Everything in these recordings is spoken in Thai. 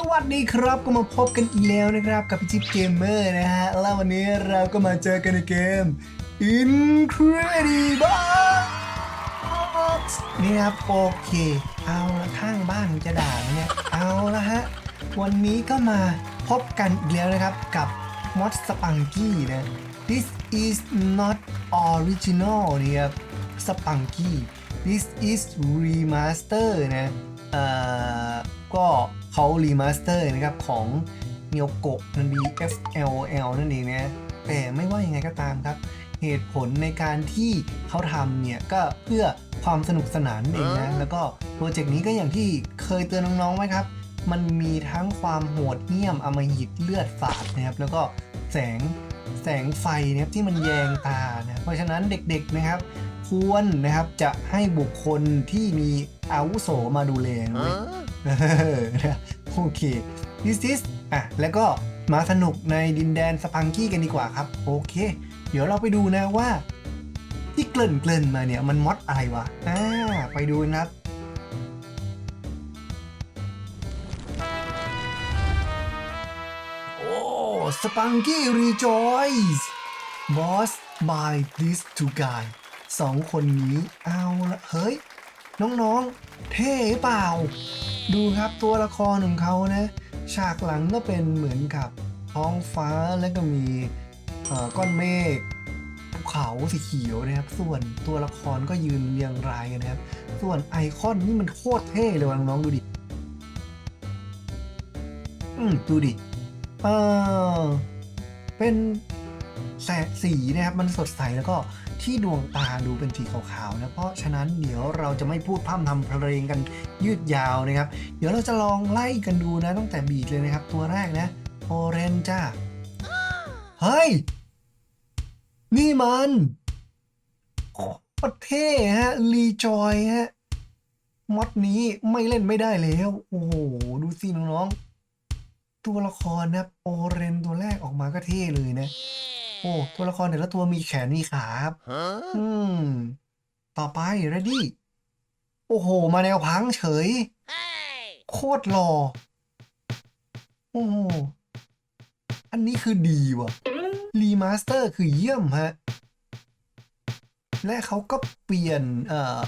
สวัสดีครับก็มาพบกันอีกแล้วนะครับกับพี่จิ๊บเกมเมอร์นะฮะ แล้ววันนี้เราก็มาเจอกันในเกม Incredible นี่ครับโอเค เอาละข้างบ้านจะด่าไหมเนี่ยเอาละฮะ วันนี้ก็มาพบกันอีกแล้วนะครับกับมอดสปังกี้นะ This is not original นี่ครับสปังกี้ This is remaster นะ เอ่อ ก็ เขารีมาสเตอร์นะครับของ n e o g o นันดี FLL นั่นเองนะแต่ไม่ว่ายังไงก็ตามครับ เหตุผลในการที่เขาทำเนี่ย ก็เพื่อความสนุกสนานนั่นเองนะ แล้วก็โปรเจกต์นี้ก็อย่างที่เคยเตือนน้องๆไว้ครับ มันมีทั้งความโหดเหี้ยมอำมหิตเลือดสาดนะครับ แล้วก็แสงแสงไฟนะครับที่มันแยงตานะเพราะฉะนั้นเด็กๆนะครับ ควรนะครับจะให้บุคคลที่มีอาวุโสมาดูแลนะเว้ยเออนะ โอเค this is อะ แล้วก็มาสนุกในดินแดนสปังกี้กันดีกว่าครับ โอเค เดี๋ยวเราไปดูนะว่า ที่เกริ่นเกริ่นมาเนี่ย มันมอดอะไรวะ อ่า ไปดูนะครับโอ้สปังกี้รีจอยส์บอส by this two guy สองคนนี้เอาละเฮ้ย น้องๆ เท่เปล่า ดูครับตัวละครของเขานะฉากหลังก็เป็นเหมือนกับท้องฟ้าแล้วก็มีก้อนเมฆภูเขาสีเขียวนะครับ ส่วนตัวละครก็ยืนเรียงรายกันนะครับ ส่วนไอคอนนี่มันโคตรเท่เลยน้องๆดูดิอืมดูดิเออเป็นแสงสีนะครับ มันสดใสแล้วก็ ที่ดวงตาดูเป็นสีขาวๆนะเพราะฉะนั้นเดี๋ยวเราจะไม่พูดพร่ำทำเพลงกันยืดยาวนะครับ เดี๋ยวเราจะลองไล่กันดูนะตั้งแต่บีดเลยนะครับ ตัวแรกนะโอเรนจ้าเฮ้ย นี่มันโคตรเท่ฮะรีจอยฮะมอดนี้ไม่เล่นไม่ได้แล้ว โอ้โห ดูสิน้องๆ ตัวละครนะโอเรนตัวแรกออกมาก็เท่เลยนะ โอ้ตัวละครแต่ละตัวมีแขนมีขาครับอืม ต่อไป ready โอ้โห มาแนวพังเฉย โคตรหล่อโอ้โหอันนี้คือดีว่ะรีมาสเตอร์คือเยี่ยมฮะ และเขาก็เปลี่ยน เอ่อ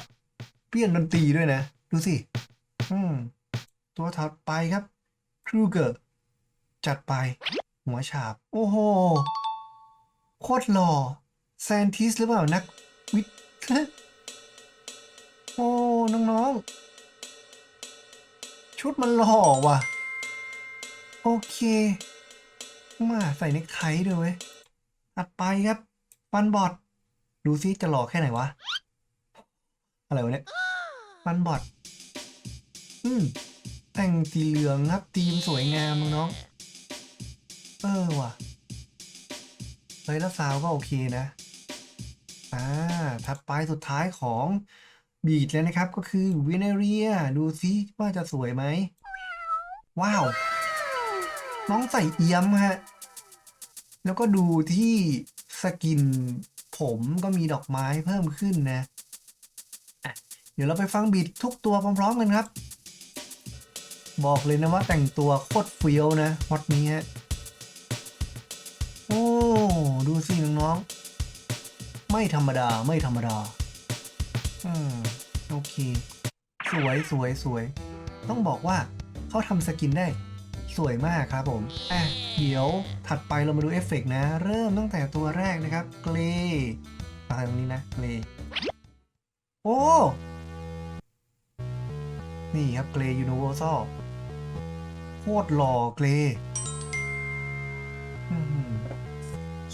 เปลี่ยนดนตรีด้วยนะ ดูสิ อืม ตัวถัดไปครับครูเกอร์จัดไป หัวฉาบ โอ้โห โคตรหล่อแซนทิสหรือเปล่านักวิทย์โอ้ น้องๆ ชุดมันหล่อว่ะ โอเค มาใส่เนคไทด้วยเว้ยตัดไปครับปันบอด ดูซิจะหล่อแค่ไหนวะ อะไรวะเนี่ยปันบอด อืม แต่งสีเหลืองครับ ทีมสวยงามน้อง เออว่ะ เฮ้ยแล้วซาวก็โอเคนะ อ่า ถัดไปสุดท้ายของบีดเลยนะครับ ก็คือวินเรีย ดูซิว่าจะสวยไหม ว้าว น้องใส่เอี้ยมฮะ แล้วก็ดูที่สกินผมก็มีดอกไม้เพิ่มขึ้นนะอะเดี๋ยวเราไปฟังบีดทุกตัวพร้อมๆกันครับ บอกเลยนะว่าแต่งตัวโคตรเฟี้ยวนะฮอตนี้ฮะ โอ้ ดูสิน้องๆ ไม่ธรรมดาไม่ธรรมดา อืม โอเค สวยสวยสวย ต้องบอกว่าเขาทำสกินได้ สวยมากครับผมอะเดี๋ยวถัดไปเรามาดูเอฟเฟกต์นะ เริ่มตั้งแต่ตัวแรกนะครับ เกรอะไรตรงนี้นะเกรโอ้ นี่ครับเกรยูนิเวอร์ซอลโคตรหล่อเกร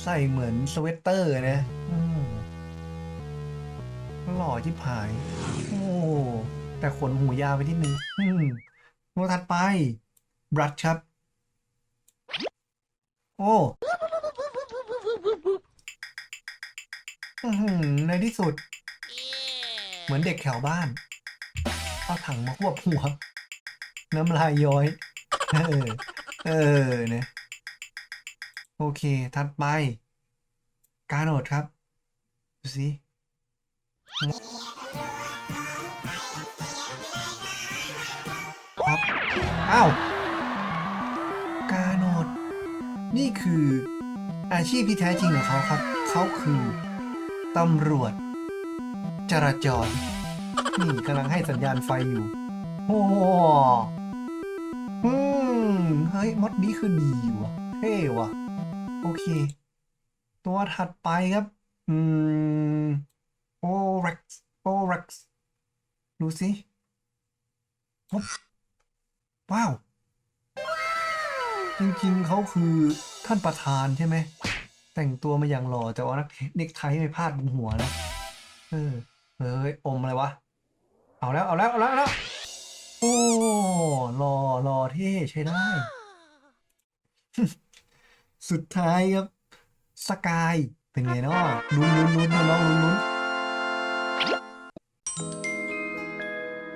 ใส่เหมือนสเวตเตอร์นะหล่อที่ผาย โอ้แต่ขนหูยาวไปนิดนึงอืมตัวถัดไปบรัชครับ โอ้ในที่สุด เหมือนเด็กแถวบ้าน เอาถังมาควบหัว น้ำลายย้อย เออ เออเนี่ย โอเค ถัดไป การโหนดครับ ดูสิครับอ้าวการอดนี่คืออาชีพที่แท้จริงของเขาครับ เขาคือตำรวจ จราจร นี่กำลังให้สัญญาณไฟอยู่ โอ้อืม เฮ้ย มดนี้คือดีว่ะ เท่ว่ะ โอเค ตัวถัดไปครับ อืมโอเร็กซ์โอเร็กซ์ดูสิว้าว จริงๆเขาคือท่านประธานใช่ไหม แต่งตัวมาอย่างหล่อแต่ว่านักเน็กไทไม่พลาดบนหัวนะ เออเฮ้ยอมอะไรวะ เอาแล้ว เอาแล้ว เอาแล้วเอาแล้วโอ้หล่อหล่อเท่ใช้ได้ สุดท้ายครับ สกาย เป็นไงเนาะลุ้นลุ้นลุ้นน้องลุ้นลุ้น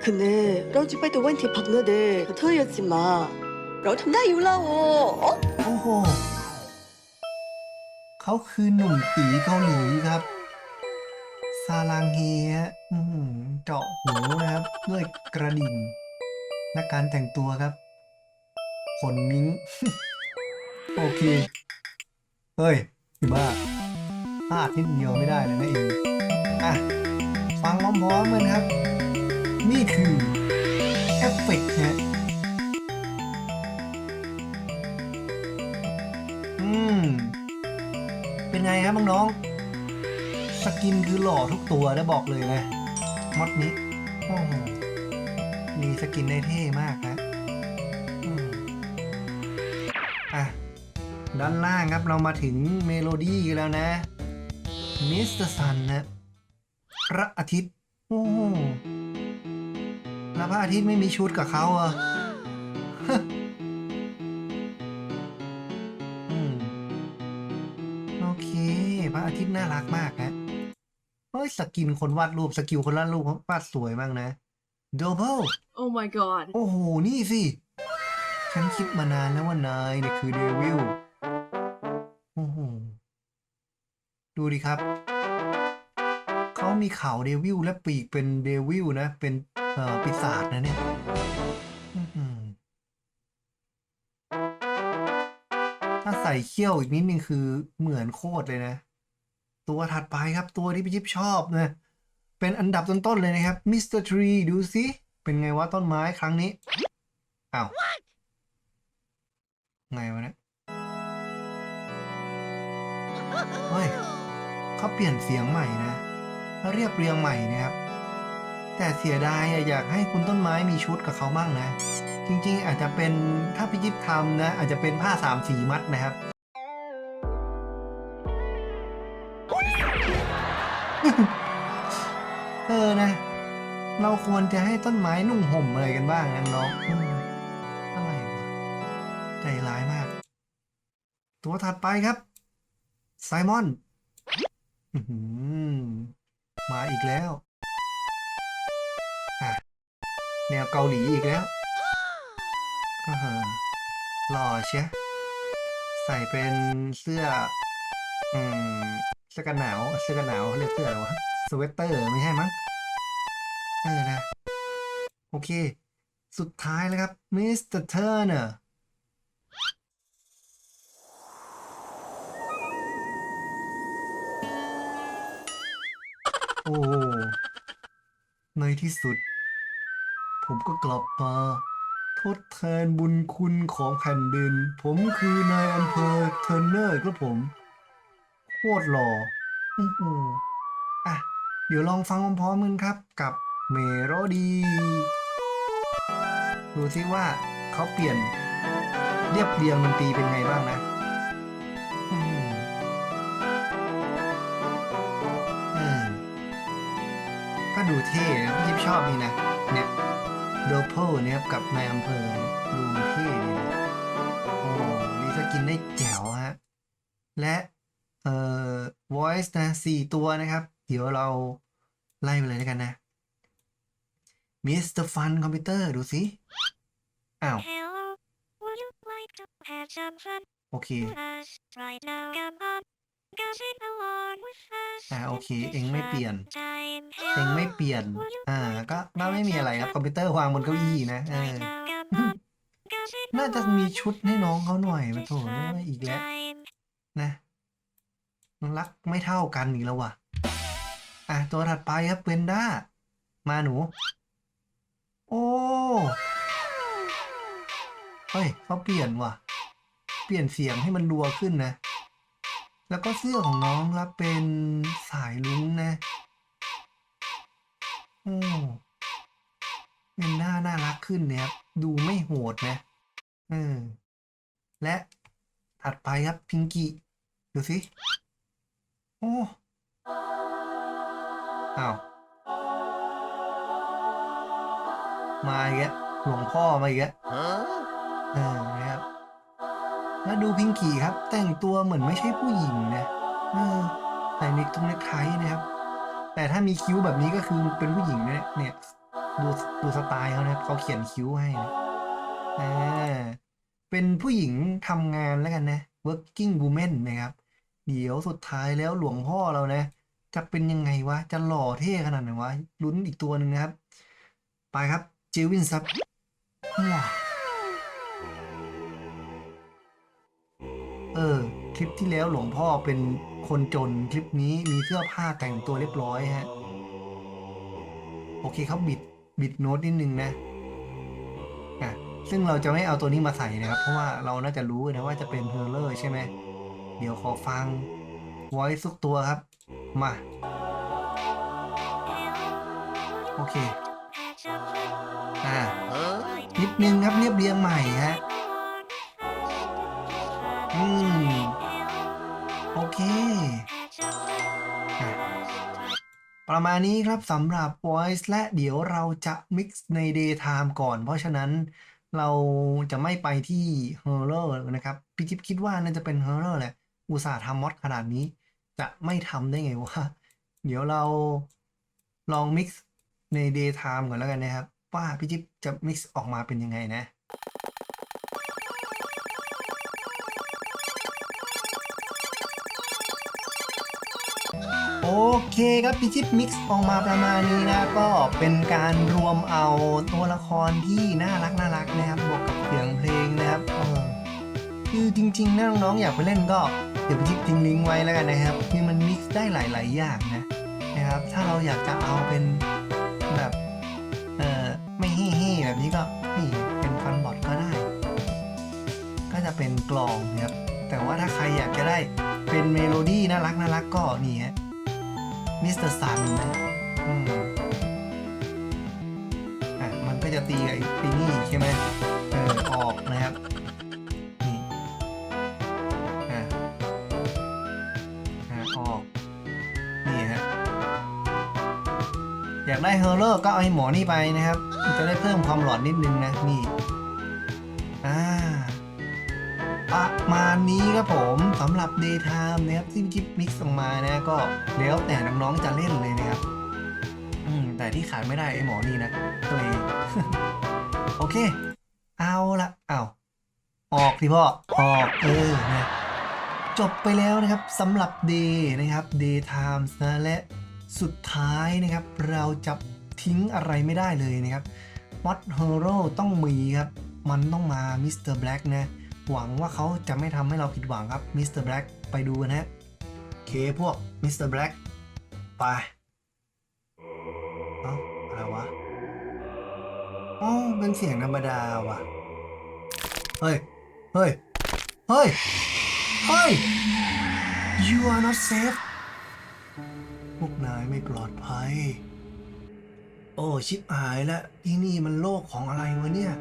근데เราจะไปแต่วันที่พักเนอะเด็กเธออย่าจิมาเราทำได้อยู่แล้วโอ้โอ้โห เขาคือหนุ่มตีเกาหลีครับ ซาลังเฮฮะอื้อหือเจาะหูนะครับด้วยกระดิ่งและการแต่งตัวครับขนมิ้ง โอเค เฮ้ยพี่บ้าพลาดนิดเดียวไม่ได้เลยนะเองอะ ฟังพร้อมๆกันครับ นี่คือเอฟเฟกต์ฮะอืม เป็นไงครับน้องๆสกินคือหล่อทุกตัวได้บอกเลยนะมอดนี้มีสกินได้เท่มากฮะ ด้านล่างครับเรามาถึงเมโลดี้กันแล้วนะมิสเตอร์ซันนะ พระอาทิตย์ โอ้โหแล้วพระอาทิตย์ไม่มีชุดกับเขาเหรอะอืมโอเค พระอาทิตย์น่ารักมากฮะเฮ้ย สกินคนวาดรูป สกิลคนวาดรูปวาดสวยมากนะ d ด u b l e Oh my god โอ้โห นี่สิ ฉันคิดมานานแล้วว่านายเนี่ยคือเดวิล ดูดิครับ เขามีเขาเดวิลและปีกเป็นเดวิลนะ เป็นเอ่อปีศาจนะเนี่ยถ้าใส่เขี้ยวอีกนิดนึงคือเหมือนโคตรเลยนะ ตัวถัดไปครับตัวที่พี่จิ๊บชอบนะ เป็นอันดับต้นๆเลยนะครับมิสเตอร์ทรีดูสิเป็นไงวะต้นไม้ครั้งนี้อ้าวไงวะเนี่ยเฮ้ย เขาเปลี่ยนเสียงใหม่นะเรียบเรียงใหม่นะครับ แต่เสียดายอยากให้คุณต้นไม้มีชุดกับเขาบ้างนะ จริงๆ อาจจะเป็นถ้าพี่จิ๊บทำนะ อาจจะเป็นผ้าสามสีมัดนะครับเออนะ เราควรจะให้ต้นไม้นุ่งห่มอะไรกันบ้างนะน้องอะไรวะใจร้ายมาก ตัวถัดไปครับ ไซมอน มาอีกแล้ว อะ แนวเกาหลีอีกแล้วอ่าฮะหล่อเชียใส่เป็นเสื้อ อืม เสื้อกันหนาว เสื้อกันหนาวเขาเรียกเสื้ออะไรวะ สเวตเตอร์ไม่ใช่มั้งเออนะ โอเค สุดท้ายแล้วครับมิสเตอร์เทอร์เนอร์ โอ้ในที่สุด ผมก็กลับมา ทดแทนบุญคุณของแผ่นดิน ผมคือนายอำเภอเทอร์เนอร์ครับผม โคตรหล่ออื้อหืออะ เดี๋ยวลองฟังพร้อมๆกันครับกับเมโลดีดูซิว่าเขาเปลี่ยนเรียบเรียงดนตรีเป็นไงบ้างนะ ดูเท่นะพี่จิ๊บชอบนี่นะ เนี่ยโดโพเนี่ยครับกับนายอำเภอเนี่ยดูเท่ดีนะโอ้มีสกินได้แจ๋วฮะ และเอ่อ voice นะสี่ตัวนะครับ เดี๋ยวเราไล่ไปเลยแล้วกันนะ Mr. Fun Computer ดูสิอ้าว Hello, would you like to have some fun โอเค with us right now? Come on, go sing along with us. อ่าโอเค It's เองไม่เปลี่ยน fun time. เองไม่ Hello, เปลี่ยน อ่า ก็ก็ไม่มีอะไรครับ คอมพิวเตอร์วางบนเก้าอี้นะเออ right now? Come on, go น่าจะมีชุดให้น้องเขาหน่อยมาโถเอ้ยอีกแล้ว นะรักไม่เท่ากันอีกแล้วว่ะ อะ ตัวถัดไปครับเวนด้า มาหนู โอ้เฮ้ยเขาเปลี่ยนว่ะ เปลี่ยนเสียงให้มันรัวขึ้นนะ แล้วก็เสื้อของน้องรับเป็นสายลุ้งนะ โอ้เป็นหน้าน่ารักขึ้นเนี่ยครับดูไม่โหดนะเออและถัดไปครับพิงกี้ดูสิ โอ้อ้าวมาอีกแล้วหลวงพ่อมาอีกแล้วเออนะครับ แล้วดูพิงกี้ครับ แต่งตัวเหมือนไม่ใช่ผู้หญิงนะออใส่เน็กตรงเน็กไทนะครับ แต่ถ้ามีคิ้วแบบนี้ก็คือเป็นผู้หญิงนะเนี่ยดูดูสไตล์เขานะครับเขาเขียนคิ้วให้นะอ่าเป็นผู้หญิงทำงานแล้วกันนะ working woman นะครับ เดี๋ยวสุดท้ายแล้วหลวงพ่อเรานะ จะเป็นยังไงวะ จะหล่อเท่ขนาดไหนวะลุ้นอีกตัวหนึ่งนะครับ ไปครับ เจวินซับ เออ คลิปที่แล้วหลวงพ่อเป็นคนจนคลิปนี้มีเสื้อผ้าแต่งตัวเรียบร้อยฮะ โอเคครับบิดบิดโน้ตนิดนึงนะอะซึ่งเราจะไม่เอาตัวนี้มาใส่นะครับ เพราะว่าเราน่าจะรู้นะว่าจะเป็นเฮอร์เลอร์ใช่ไหม เดี๋ยวขอฟัง voice ทุกตัวครับ มา โอเค อ่านิดนึงครับเรียบเรียงใหม่ฮะ อืม โอเค ประมาณนี้ครับสำหรับ voice และเดี๋ยวเราจะ mix ใน daytime ก่อน เพราะฉะนั้นเราจะไม่ไปที่ horror นะครับ พี่จิ๊บคิดว่าน่าจะเป็น horror แหละ อุตส่าห์ทำมอดขนาดนี้ จะไม่ทำได้ไงวะ เดี๋ยวเราลอง mix ใน daytime ก่อนแล้วกันนะครับ ว่าพี่จิ๊บจะ mix ออกมาเป็นยังไงนะ โอเคครับพี่จิ๊บมิกซ์ออกมาประมาณนี้นะ ก็เป็นการรวมเอาตัวละครที่น่ารักน่ารักนะครับบวกกับเสียงเพลงนะครับเออคือจริงๆนะน้องๆอยากไปเล่นก็เดี๋ยวพี่จิ๊บทิ้งลิงก์ไว้แล้วกันนะครับคือมันมิกซ์ได้หลายๆอย่างนะนะครับ ถ้าเราอยากจะเอาเป็นแบบเออไม่เฮ่ๆแบบนี้ก็นี่เป็นฟันบอทก็ได้ ก็จะเป็นกลองนะครับแต่ว่าถ้าใครอยากจะได้เป็นเมโลดี้น่ารักน่ารักก็นี่ฮะ มิสเตอร์ซันนะอืมอะมันก็จะตีกับไอ้ปีนี่ใช่ไหมเออออกนะครับนี่อะอะออก นี่ฮะ อยากได้เฮอร์เลอร์ก็เอาไอ้หมอนี่ไปนะครับ จะได้เพิ่มความหลอนนิดนึงนะ นี่ ประมาณนี้ครับผมสำหรับ Daytime นะครับที่จิ๊บมิกซ์ออกมานะก็แล้วแต่น้องๆจะเล่นเลยนะครับอืมแต่ที่ขาดไม่ได้ไอ้หมอนี่นะตัวเองโอเค เอาละเอาออกสิพ่อออกเออนะจบไปแล้วนะครับสำหรับ Day นะครับ Daytime นะและสุดท้ายนะครับ เราจะทิ้งอะไรไม่ได้เลยนะครับมอดเฮโร่ต้องมีครับ มันต้องมามิสเตอร์แบล็กนะ หวังว่าเขาจะไม่ทำให้เราผิดหวังครับมิสเตอร์แบล็กไปดูกันฮะเคพวกมิสเตอร์แบล็กไปเอ้าอะไรวะอ๋อเป็นเสียงธรรมดาว่ะ เฮ้ย เฮ้ย เฮ้ย เฮ้ย you are not safe พวกนายไม่ปลอดภัย โอ้ ชิบหายแล้วที่นี่มันโลกของอะไรวะเนี่ย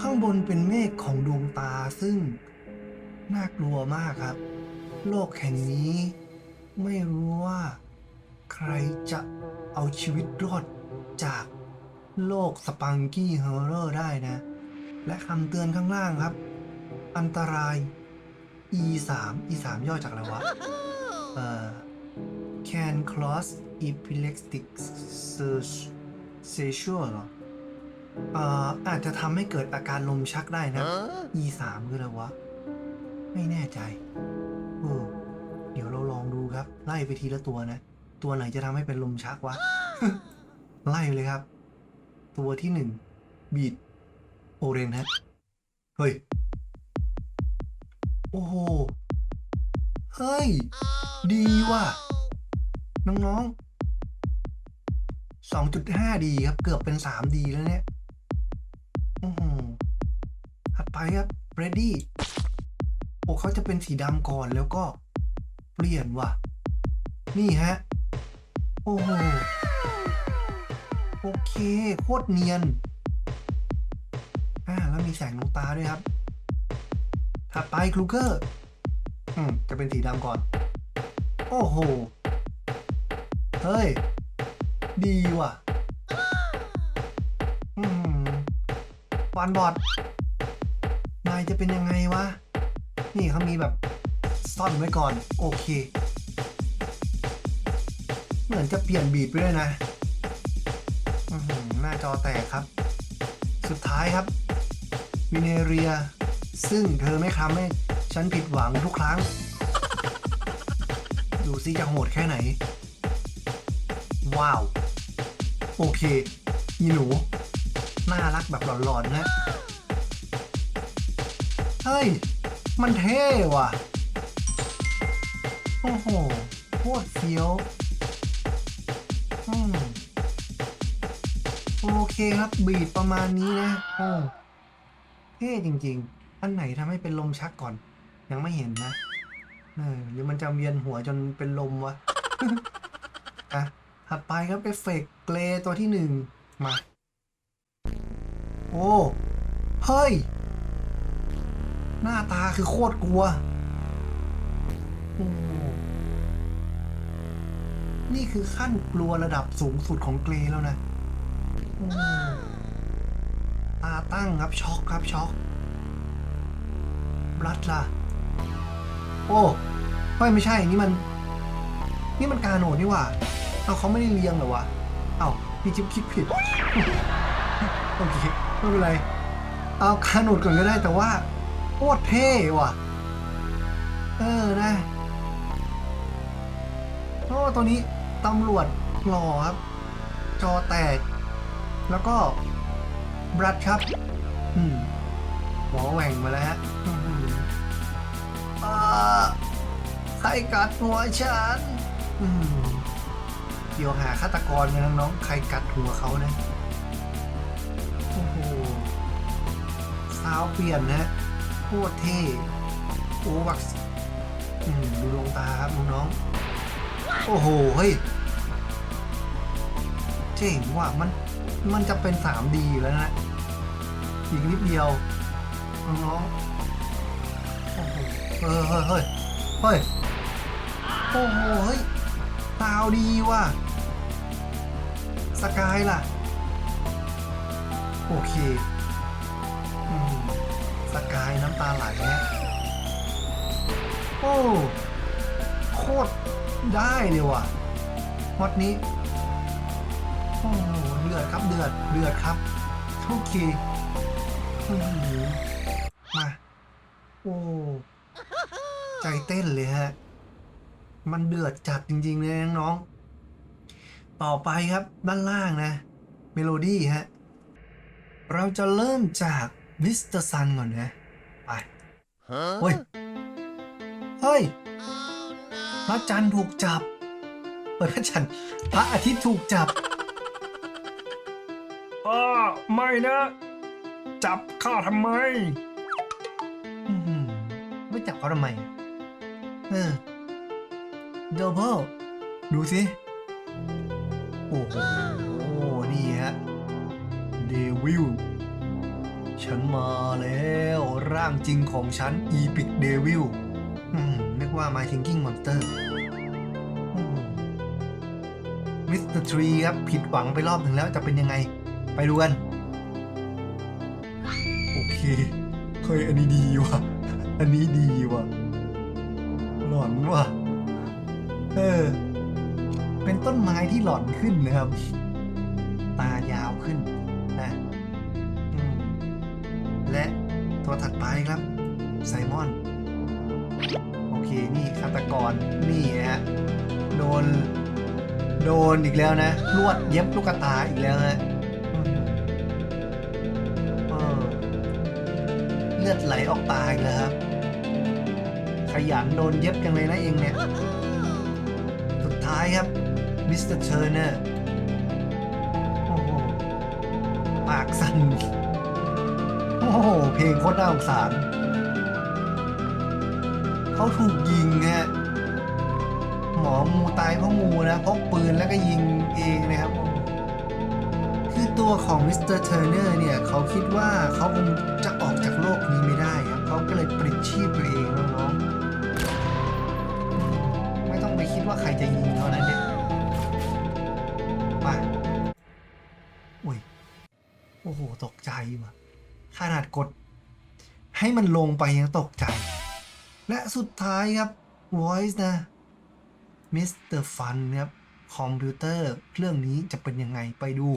ข้างบนเป็นเมฆของดวงตาซึ่งน่ากลัวมากครับ โลกแห่งนี้ ไม่รู้ว่า ใครจะเอาชีวิตรอดจากโลกสปังกี้เฮอร์เรอร์ได้นะ และคำเตือนข้างล่างครับ อันตราย E 3 E 3 ย่อจากอะไรวะ เอ่อ can cross epileptic search seizure เหรอ เอ่ออาจจะทำให้เกิดอาการลมชักได้นะ E 3คืออะไรวะ ไม่แน่ใจโอ้เดี๋ยวเราลองดูครับ ไล่ไปทีละตัวนะ ตัวไหนจะทำให้เป็นลมชักวะ ไล่เลยครับ ตัวที่หนึ่งบีดโอเรนฮะเฮ้ย โอ้โห เฮ้ย ดีว่ะ น้องๆ 2.5ดีครับ เกือบเป็น3ดีแล้วเนี่ยโอ้โห ถัดไปครับ ready โอ้เขาจะเป็นสีดำก่อนแล้วก็เปลี่ยนว่ะ นี่ฮะ โอ้โห โอเค โคตรเนียน อ่า แล้วมีแสงลงตาด้วยครับ ถัดไปครูเกอร์ อืม จะเป็นสีดำก่อน โอ้โห เฮ้ย ดีว่ะ ฟันบอดนายจะเป็นยังไงวะ นี่เขามีแบบซ่อนไว้ก่อน โอเค เหมือนจะเปลี่ยนบีดไปด้วยนะหน้าจอแตกครับ สุดท้ายครับวินเนเรีย ซึ่งเธอไม่ทำให้ฉันผิดหวังทุกครั้ง ดูซิจะโหดแค่ไหน ว้าว โอเคยีหนู น่ารักแบบหลอนๆนะเฮ้ย มันเท่ว่ะ โอ้โหโคตรเฟี้ยวอืมโอเคครับบีดประมาณนี้นะโอ้เท่จริง ๆ อันไหนทำให้เป็นลมชักก่อน ยังไม่เห็นนะเออหรือมันจะเวียนหัวจนเป็นลมวะอะถัดไปครับเอฟเฟกเกรตัวที่หนึ่งมา โอ้ เฮ้ย หน้าตาคือโคตรกลัว นี่คือขั้นกลัวระดับสูงสุดของเกรแล้วนะ ตาตั้งครับช็อกครับช็อกบลัดล่ะ โอ้ไม่ไม่ใช่ นี่มัน นี่มันการโหนดนี่ว่า เอาเขาไม่ได้เรียงเหรอวะ เอาพี่จิ๊บคิดผิด โอเค ไม่เป็นไร เอาการโหนดก่อนก็ได้แต่ว่าโคตรเท่ว่ะ เออนะโอ้ตัวนี้ตำรวจหล่อครับ จอแตก แล้วก็บรัดครับ อืมหัวแหว่งมาแล้วฮะอื้อใครกัดหัวฉันอืมเดี๋ยวหาฆาตกรกันนะน้องๆใครกัดหัวเขานะ สาวเปลี่ยนนะโคตรเท่โอวักอืมดูดวงตาครับน้องๆโอ้โห เฮ้ย เจ๋งว่ะมัน มันจะเป็น 3D อยู่แล้วนะ อีกนิดเดียว น้องๆโอ้โหเออเฮ้ยเฮ้ยเฮ้ยโอ้โห เฮ้ยตาวดีว่ะ สกายล่ะ โอเค สกายน้ำตาไหลฮะโอ้โคตรได้เลยว่ะมอดนี้โอ้โหเดือดครับเดือดเดือดครับโอเคอื้อหือมาโอ้ใจเต้นเลยฮะ มันเดือดจัดจริงๆเลยน้องๆต่อไปครับด้านล่างนะ เมโลดี้ฮะ เราจะเริ่มจาก มิสเตอร์ซันก่อนนะ ไปเฮ้ย เฮ้ย พระจันทร์ถูกจับเปิดพระจันทร์พระอาทิตย์ถูกจับอ้าไม่นะ จับข้าทำไม อื้อหือไม่จับเขาทำไม เออเดบเบิลดูสิ โอ้โห นี่ฮะเดวิล ฉันมาแล้วร่างจริงของฉันอีพิกเดวิลนึกว่า My Thinking Monster มิสเตอร์ทรีครับ ผิดหวังไปรอบหนึ่งแล้วจะเป็นยังไง ไปดูกัน โอเคเฮ้ยอันนี้ดีว่ะ อันนี้ดีว่ะ หลอนว่ะ เออ เป็นต้นไม้ที่หลอนขึ้นนะครับ ไซมอน โอเค นี่ฆาตกร นี่ฮะ โดน โดนอีกแล้วนะ ลวดเย็บลูกตาอีกแล้วฮะเเลือดไหลออกตากแล้วครับ ขยันโดนเย็บจังเลยนะเองเนี่ย สุดท้ายครับ มิสเตอร์เชอร์เนอร์โอ้โหปากสั่น โอ้โห เพลงโคตรน่าสงสาร เขาถูกยิงฮะหมองูตายเพราะงูนะพกปืนแล้วก็ยิงเองนะครับคือตัวของมิสเตอร์เทอร์เนอร์เนี่ยเขาคิดว่าเขาคงจะออกจากโลกนี้ไม่ได้ครับเขาก็เลยปลิดชีพตัวเองน้องๆไม่ต้องไปคิดว่าใครจะยิงเขานะเนี่ยมาอุ้ยโอ้โหตกใจว่ะขนาดกดให้มันลงไปยังตกใจ และสุดท้ายครับ Voice นะมิสเตอร์ฟันครับ คอมพิวเตอร์เครื่องนี้จะเป็นยังไงไปดู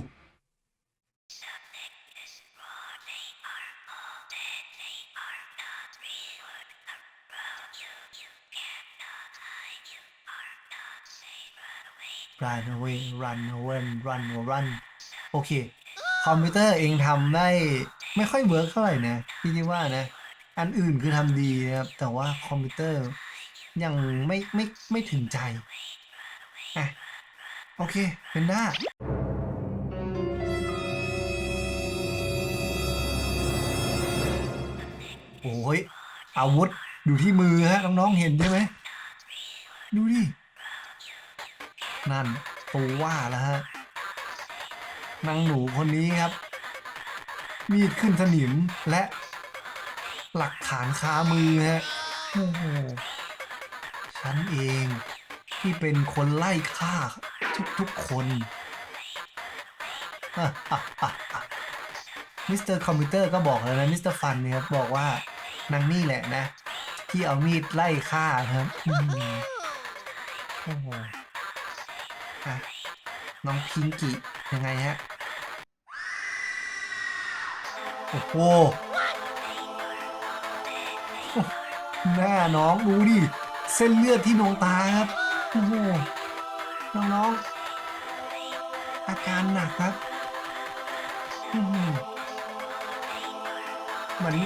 run away run away run run โอเค คอมพิวเตอร์เองทำได้ไม่ค่อยเวิร์กเท่าไหร่นะ พี่คิดว่านะ อันอื่นคือทำดีนะครับ แต่ว่าคอมพิวเตอร์ยังไม่ไม่ไม่ถึงใจอะโอเค เป็นได้าโอ้ยอาวุธอยู่ที่มือฮะน้องๆเห็นใช่ไหมดูดิ นั่นตัวว่าแล้วฮะนางหนูคนนี้ครับ มีดขึ้นสนิมและ หลักฐานคามือฮะโอ้โหฉันเองที่เป็นคนไล่ฆ่าทุกๆคนมิสเตอร์คอมพิวเตอร์ก็บอกแล้วนะมิสเตอร์ฟันเนี่ยครับบอกว่านางนี่แหละนะ ที่เอามีดไล่ฆ่าครับโอ้โหน้องพิงกิยังไงฮะ โอ้โห หน้าน้องดูดิเส้นเลือดที่ดวงตาครับโอ้โหน้องๆอาการหนักครับเหมือน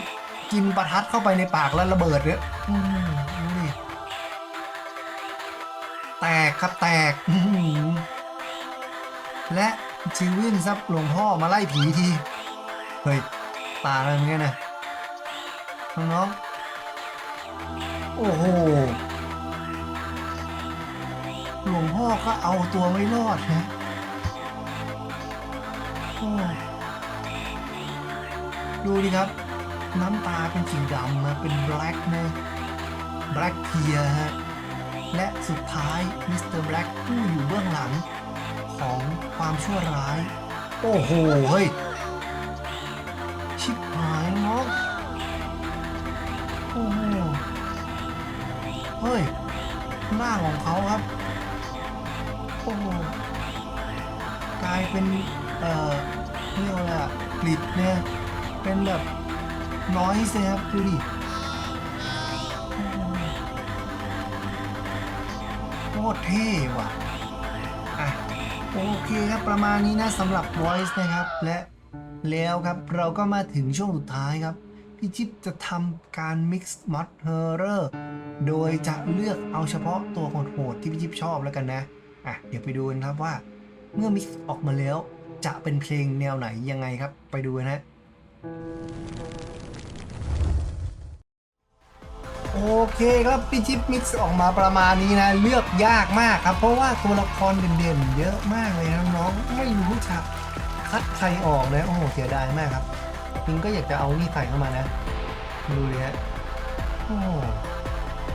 กินประทัดเข้าไปในปากแล้วระเบิดเนี่ยน้อหือดูดิแตกครับแตกและชีวินซับหลวงพ่อมาไล่ผีที เฮ้ย ตาอะไรเหมือนกันนะน้องๆ โอ้โห หลวงพ่อก็เอาตัวไม่รอดนะดูดิครับ น้ำตาเป็นสีดำนะเป็นแบล็กนะแบล็กเทียฮะ และสุดท้ายมิสเตอร์แบล็กผู้อยู่เบื้องหลังของความชั่วร้าย โอ้โห เฮ้ย ฮ้ยหน้าของเขาครับโอ้โหกลายเป็น เอ่อเรียกว่าอะไรอะกลิดเนี่ย เป็นแบบน้อยเสียครับดูดิโอ้โหโคตรเท่ว่ะ อะ โอเคครับประมาณนี้นะสำหรับ Voice นะครับ และแล้วครับเราก็มาถึงช่วงสุดท้ายครับ พี่จิ๊บจะทำการ Mix Mod Horror โดยจะเลือกเอาเฉพาะตัวโหดๆที่พี่จิ๊บชอบแล้วกันนะ อะ เดี๋ยวไปดูกันครับว่า เมื่อ Mix ออกมาแล้ว จะเป็นเพลงแนวไหนยังไงครับ ไปดูนะโอเคครับพี่จิ๊บมิกซ์ออกมาประมาณนี้นะ เลือกยากมากครับ เพราะว่าตัวละครเด่นๆ เยอะมากเลยนะน้องๆไม่รู้จะคัดใครออกเลยโอ้โหเสียดายมากครับ จริงก็อยากจะเอานี่ใส่เข้ามานะ ดูเลยฮะโอ้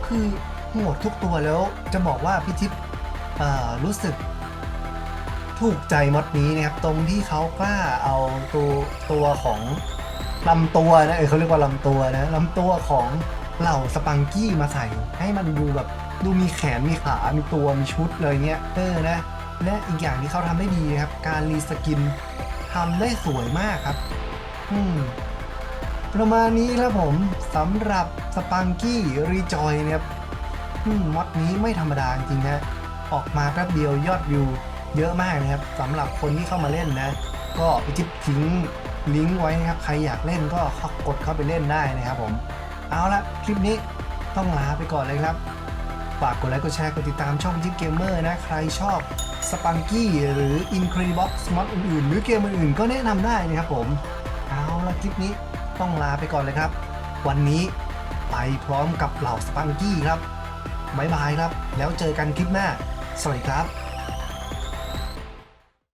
คือโหดทุกตัวแล้วจะบอกว่าพี่จิ๊บอ่ารู้สึก ถูกใจมดนี้นะครับ ตรงที่เขากล้าเอาตัวตัวของลำตัวนะเออเขาเรียกว่าลำตัวนะลำตัวของเหล่าสปังกี้มาใส่ ให้มันดูแบบดูมีแขนมีขา มีตัวมีชุดเลยเงี้ยเออนะ และอีกอย่างที่เขาทำได้ดีนะครับ การรีสกินทำได้สวยมากครับ ประมาณนี้ครับผมสำหรับสปังกี้รีจอยนะครับมมอดนี้ไม่ธรรมดาจริงนะ ออกมาแป๊บเดียวยอดวิวเยอะมากนะครับสำหรับคนที่เข้ามาเล่นนะ ก็ไปจิบทิ้งลิงก์ไว้นะครับ ใครอยากเล่นก็กดเข้าไปเล่นได้นะครับผม เอาละคลิปนี้ต้องลาไปก่อนเลยครับ ฝากกดไลค์กดแชร์กดติดตามช่องจิ๊กเกมเมอร์นะ ใครชอบสปังกี้หรือ Incredibox มอดอื่นๆ หรือเกมอื่นๆ ก็แนะนำได้นะครับผม คลิปนี้ต้องลาไปก่อนเลยครับ วันนี้ไปพร้อมกับเหล่าสปังกี้ครับบ๊ายบายครับ แล้วเจอกันคลิปหน้า สวัสดีครับ